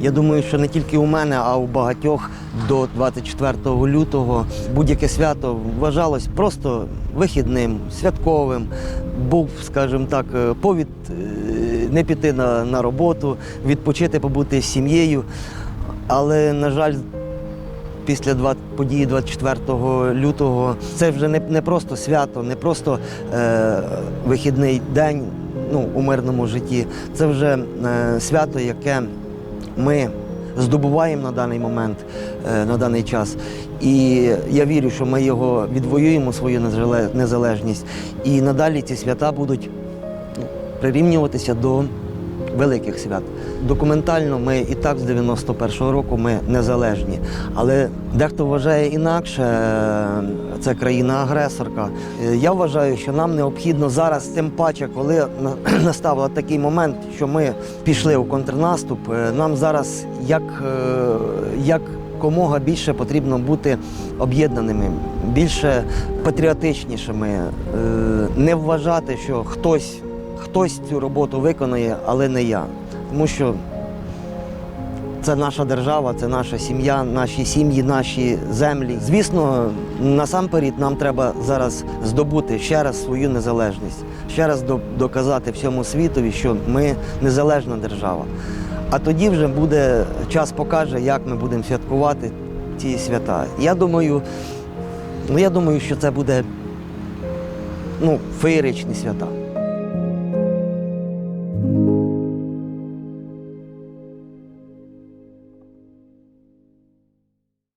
Я думаю, що не тільки у мене, а у багатьох до 24 лютого будь-яке свято вважалось просто вихідним, святковим. Був, скажімо так, е, повід е, не піти на, на роботу, відпочити, побути з сім'єю. Але, на жаль, після події 24 лютого це вже не, не просто свято, не просто е, вихідний день ну, у мирному житті. Це вже е, свято, яке ми здобуваємо на даний момент, е, на даний час. І я вірю, що ми його відвоюємо свою незалежність. І надалі ці свята будуть ну, прирівнюватися до великих свят. Документально ми і так з 91-го року ми незалежні. Але дехто вважає інакше, е, це країна-агресорка. Е, Я вважаю, що нам необхідно зараз, тим паче, коли на- настав такий момент, що ми пішли у контрнаступ, е, нам зараз як, як комога більше потрібно бути об'єднаними, більше патріотичнішими, не вважати, що хтось хтось цю роботу виконує, але не я. Тому що це наша держава, це наша сім'я, наші сім'ї, наші землі. Звісно, насамперед нам треба зараз здобути ще раз свою незалежність, ще раз доказати всьому світові, що ми незалежна держава. А тоді вже буде час покаже, як ми будемо святкувати ці свята. Я думаю, ну я думаю, що це буде ну, феєричні свята.